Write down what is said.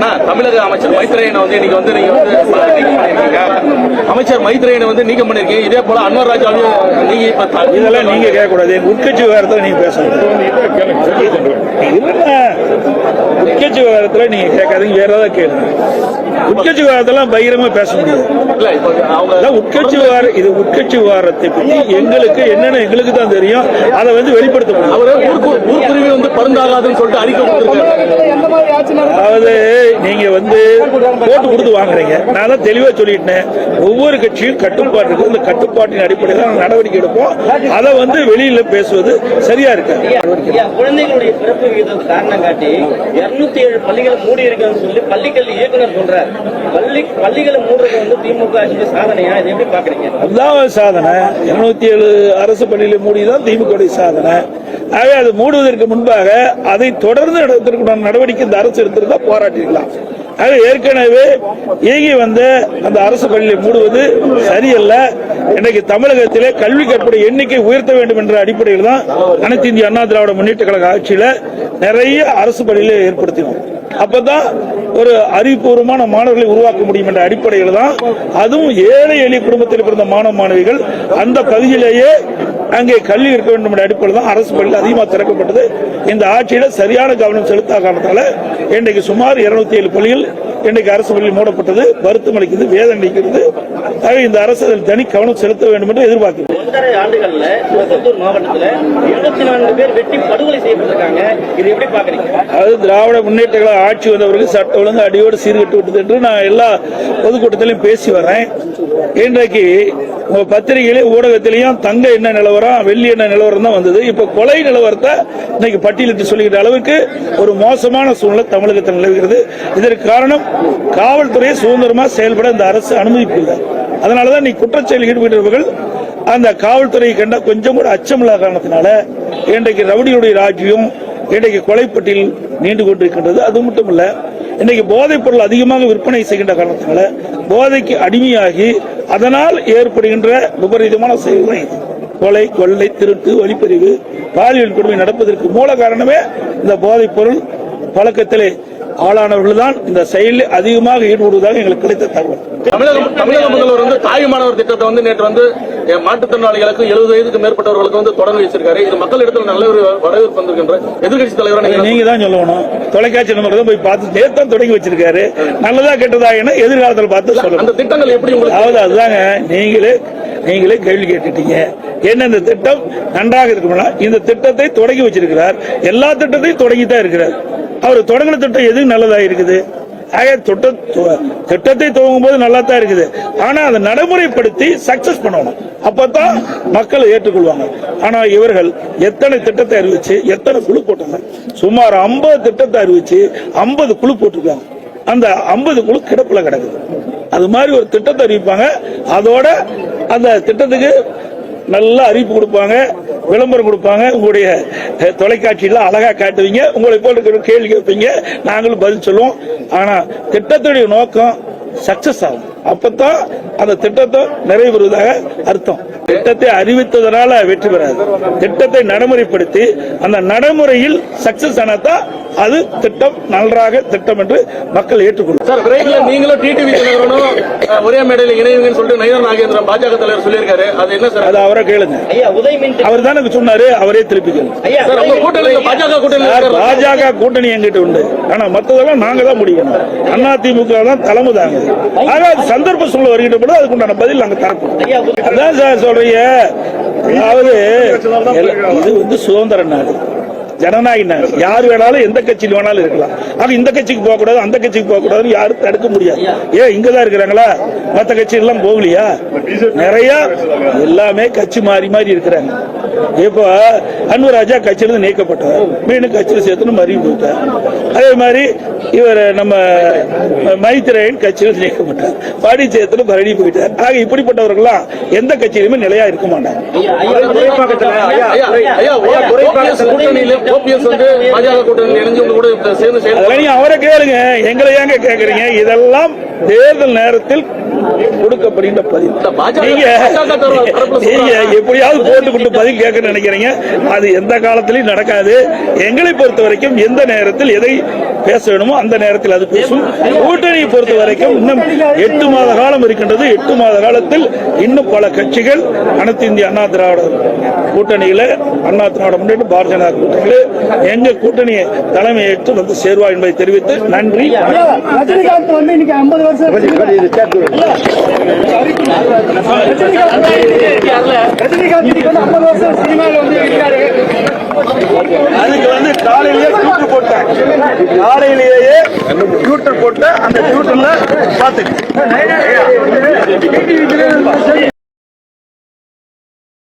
அண்ணா, தமிழக அமைச்சர் மைத்ரேயனை வந்து இன்னைக்கு வந்து நீங்க வந்து நீக்கம் பண்ணிருக்கீங்க அமைச்சர் மைத்ரேயனை வந்து நீக்கம் பண்ணிருக்கீங்க. இதே போல அன்வர் ராஜாவையும் நீங்க இப்ப இதெல்லாம் நீங்க கேட்கக்கூடாது. உட்கட்சி விவகாரத்தில் நீங்க பேசணும் இல்ல உட்கட்சி விவகாரத்தில் நீங்க கேட்காதீங்க வேற ஏதாவது கேளுங்க. உட்கட்சி விவகாரத்தெல்லாம் பகிரமா பேச முடியாது. உட்கட்சி விவகாரம் இது உட்கட்சி விவகாரத்தை பற்றி எங்களுக்கு என்னென்ன எங்களுக்கு தான் தெரியும். அதை வந்து வெளிப்படுத்த முடியும் வந்து பருந்தாகாதுன்னு சொல்லிட்டு அறிக்கை அதாவது நீங்க வந்து போட்டு கொடுத்து வாங்குறீங்க. நான் தான் தெளிவா சொல்லிட்டேன். ஒவ்வொரு கட்சியும் கட்டுப்பாடு இருக்கு. இந்த கட்டுப்பாட்டின் அடிப்படையில் தான் நடவடிக்கை எடுப்போம். அதை வந்து வெளியில பேசுவது சரியா இருக்கு குழந்தைகளுடைய பிறப்பு விகிதம் காரணம் காட்டி 207 ஏழு பள்ளிகளை மூடி இருக்குன்னு சொல்லி பள்ளிக்கல்வி இயக்குனர் சொல்றார். பள்ளி பள்ளிகளை மூடுறது வந்து திமுக ஆட்சி சாதனையா? இது எப்படி பாக்குறீங்க அதுதான் சாதனை. இருநூத்தி ஏழு அரசு பள்ளியில மூடிதான் திமுக சாதனை. ஆகவே அது மூடுவதற்கு முன்பாக அதை தொடர்ந்து எடுத்திருக்கணும் நடவடிக்கை இந்த அரசு எடுத்திருந்தா போராட்டிருக்கலாம் ஆக ஏற்கனவே இயங்கி வந்த அந்த அரசு பள்ளியை மூடுவது சரியல்ல. இன்றைக்கு தமிழகத்திலே கல்வி கற்புடைய எண்ணிக்கை உயர்த்த வேண்டும் என்ற அடிப்படையில் தான் அனைத்து இந்திய அண்ணா திராவிட முன்னேற்ற கழக ஆட்சியில நிறைய அரசு பள்ளியில ஏற்படுத்தினோம். அப்பதான் ஒரு அறிவுபூர்வமான மாணவர்களை உருவாக்க முடியும் என்ற அடிப்படையில் தான் அதுவும் ஏழை எளிய குடும்பத்தில் பிறந்த மாணவ மாணவிகள் அந்த பகுதியிலேயே அங்கே கல்வி இருக்க வேண்டும் என்ற அடிப்படையில் தான் அரசு பள்ளிகள் அதிகமாக திறக்கப்பட்டது. இந்த ஆட்சியில சரியான கவனம் செலுத்தாத காரணத்தால இன்றைக்கு சுமார் இருநூத்தி ஏழு பள்ளிகள் இன்றைக்கு அரசு பள்ளி மூடப்பட்டது. வருத்தம் அளிக்கிறது வேதனை அளிக்கிறது. ஆக இந்த அரசு அதில் தனி கவனம் செலுத்த வேண்டும் என்று எதிர்பார்க்கிறோம். ஒன்றரை ஆண்டுகள்ல திருப்பத்தூர் மாவட்டத்துல இருபத்தி நான்கு பேர் வெட்டி படுகொலை செய்யப்பட்டிருக்காங்க. இதை எப்படி பாக்குறீங்க அது திராவிட முன்னேற்ற கழக ஆட்சி வந்தவர்கள் சட்ட ஒழுங்கு அடியோடு சீர்கட்டு விட்டது என்று நான் எல்லா பொதுக்கூட்டத்திலையும் பேசி வரேன். இன்றைக்கு உங்க பத்திரிகையிலே ஊடகத்திலையும் தங்க என்ன நிலவரம் வெள்ளி என்ன நிலவரம் தான் வந்தது. இப்ப கொலை நிலவரத்தை இன்னைக்கு பட்டியலிட்டு சொல்லிக்கிற அளவுக்கு ஒரு மோசமான சூழ்நிலை தமிழகத்தில் நிலவுகிறது. இதற்கு காரணம் காவல்துறையை சுதந்திரமா செயல்பட இந்த அரசு அனுமதிப்பில்லை அதனாலதான் நீ குற்றச்செயல் ஈடுபட்டவர்கள் அந்த காவல்துறையை கண்ட கொஞ்சம் கூட அச்சமில்லாத காரணத்தினால இன்றைக்கு ரவுடியுடைய ராஜ்யம் இன்றைக்கு கொலைப்பட்டியில் நீண்டு கொண்டிருக்கின்றது. அது மட்டும் இல்ல இன்னைக்கு போதைப் பொருள் அதிகமாக விற்பனை செய்கின்ற காரணத்தினால போதைக்கு அடிமையாகி அதனால் ஏற்படுகின்ற விபரீதமான செயல்களை இது. கொலை கொள்ளை திருட்டு வழிப்பறிவு பாலியல் கொடுமை நடப்பதற்கு மூல காரணமே இந்த போதைப் பொருள் பழக்கத்திலே ஆளானவர்கள் தான் இந்த செயலில் அதிகமாக ஈடுபடுவதாக எங்களுக்கு கிடைத்த தகவல் தமிழக தமிழக முதல்வர் வந்து தாயுமானவர் திட்டத்தை வந்து நேற்று வந்து மாற்றுத்திறனாளிகளுக்கு எழுபது வயதுக்கு மேற்பட்டவர்களுக்கு வந்து தொடங்கி வச்சிருக்காரு. இது மக்கள் இடத்துல நல்ல ஒரு வரவேற்பு வந்திருக்கின்ற எதிர்கட்சி தலைவராக நீங்க தான் சொல்லணும். தொலைக்காட்சி நம்பர் போய் பார்த்து நேத்து தான் தொடங்கி வச்சிருக்காரு. நல்லதா கெட்டதா என எதிர்காலத்தில் பார்த்து சொல்லணும் அந்த திட்டங்கள் எப்படி உங்களுக்கு அதாவது அதுதாங்க நீங்களே நீங்களே கேள்வி கேட்டுட்டீங்க. என்ன இந்த திட்டம்? நன்றாக இருக்கும்னா இந்த திட்டத்தை தொடங்கி வச்சிருக்கிறார். எல்லா திட்டத்தையும் தொடங்கி தான் இருக்கிறார். அவர் தொடங்கின திட்டம் எது நல்லதா இருக்குது? ஆக தொட்ட- திட்டத்தை துவங்கும் போது நல்லா தான் இருக்குது. ஆனா அதை நடைமுறைப்படுத்தி சக்சஸ் பண்ணணும். அப்பதான் மக்கள் ஏற்றுக்கொள்வாங்க. ஆனா இவர்கள் எத்தனை திட்டத்தை அறிவிச்சு எத்தனை குழு போட்டாங்க? சுமார் 50 திட்டத்தை அறிவிச்சு 50 குழு போட்டிருக்காங்க. அந்த 50 குழு கிடப்புல கிடக்குது. அது மாதிரி ஒரு திட்டத்தை அறிவிப்பாங்க. அதோட அந்த திட்டத்துக்கு நல்ல அறிவிப்பு கொடுப்பாங்க. விளம்பரம் கொடுப்பாங்க. உங்களுடைய தொலைக்காட்சியில் தொலைக்காட்சியில காட்டுவீங்க. உங்களை போல இருக்கிற கேள்வி கேட்பீங்க. நாங்களும் பதில் சொல்லுவோம். ஆனால் திட்டத்துடைய நோக்கம் சக்சஸ் ஆகும். அப்பதான் அந்த திட்டத்தை நிறைவேறுவதாக அர்த்தம். திட்டத்தை அறிவித்ததனால வெற்றி பெறாது. திட்டத்தை நடைமுறைப்படுத்தி அந்த நடைமுறையில் சக்சஸ் ஆனாதான் அது திட்டம் நன்றாக திட்டம் என்று மக்கள் ஏற்றுக்கொள்ளும் சார் விரைவில் நீங்களும் டிடிவி ஒரே மேடையில் இணையுங்கன்னு சொல்லிட்டு நயினார் நாகேந்திரன் பாஜக தலைவர் சொல்லியிருக்காரு. அது என்ன சார்? அது அவரை கேளுங்க. அவர் தானே சொன்னாரு அவரே திருப்பி கேளுங்க. பாஜக இருக்கிற- பாஜக கூட்டணி எங்கிட்ட உண்டு. ஆனா மத்ததெல்லாம் நாங்க தான் முடிக்கணும் அண்ணா திமுக தான் தலைமை தாங்குது ஆக அது சந்தர்ப்ப சூழல் வருகின்ற பொழுது அதுக்குண்டான பதில் நாங்க தரப்போம் அதான் சார் சொல்றீங்க. அதாவது இது வந்து சுதந்திர நாடு. ஜனநாயக யார் வேணாலும் எந்த கட்சியில் வேணாலும் இருக்கலாம் ஆனா இந்த கட்சிக்கு போக கூடாது அந்த கட்சிக்கு போக கூடாதுன்னு யாரும் தடுக்க முடியாது ஏன் இங்கதான் இருக்கிறாங்களா மத்த கட்சி எல்லாம் போகலையா நிறைய எல்லாமே கட்சி மாறி மாறி இருக்கிறாங்க இப்போ அன்வராஜா கட்சியிலிருந்து நீக்கப்பட்டார் மீண்டும் கட்சியில் சேர்த்துன்னு மறிவு போயிட்டார் அதே மாதிரி இவர் நம்ம மைத்திரேயன் கட்சியில் நீக்கப்பட்டார் பாடி சேர்த்துன்னு பரணி போயிட்டார் ஆக இப்படிப்பட்டவர்கள்லாம் எந்த கட்சியிலுமே நிலையா இருக்க மாட்டாங்க OPS வந்து பாஜக கூட்டணியில் இணைஞ்சு உங்க கூட சேர்ந்து செயல் அதெல்லாம் நீங்க அவரை கேளுங்க. எங்களை ஏங்க கேக்குறீங்க? இதெல்லாம் தேர்தல் நேரத்தில் கொடுக்கப்படுகின்ற பதில். நீங்க நீங்க. எப்படியாவது போட்டு கொண்டு பதில் கேட்க நினைக்கிறீங்க. அது எந்த காலத்திலையும் நடக்காது. எங்களை பொறுத்த வரைக்கும் எந்த நேரத்தில் எதை பேச வேணுமோ அந்த நேரத்தில் அது பேசும். கூட்டணியை பொறுத்த வரைக்கும் இன்னும் எட்டு மாத காலம் இருக்கின்றது. எட்டு மாத காலத்தில் இன்னும் பல கட்சிகள் அனைத்து இந்திய அண்ணா திராவிட கூட்டணியில அண்ணா திராவிட முன்னேற்ற பாரதிய ஜனதா கூட்டணியில எங்க கூட்டணியை தலைமை ஏற்று வந்து சேருவா என்பதை தெரிவித்து நன்றி ரஜினிகாந்த் வந்து இன்னைக்கு ஐம்பது வருஷம் அதுக்கு வந்து காலையிலேயே போட்டேன் காலையிலேயே ட்விட்டர் போட்டு அந்த பாத்துக்கு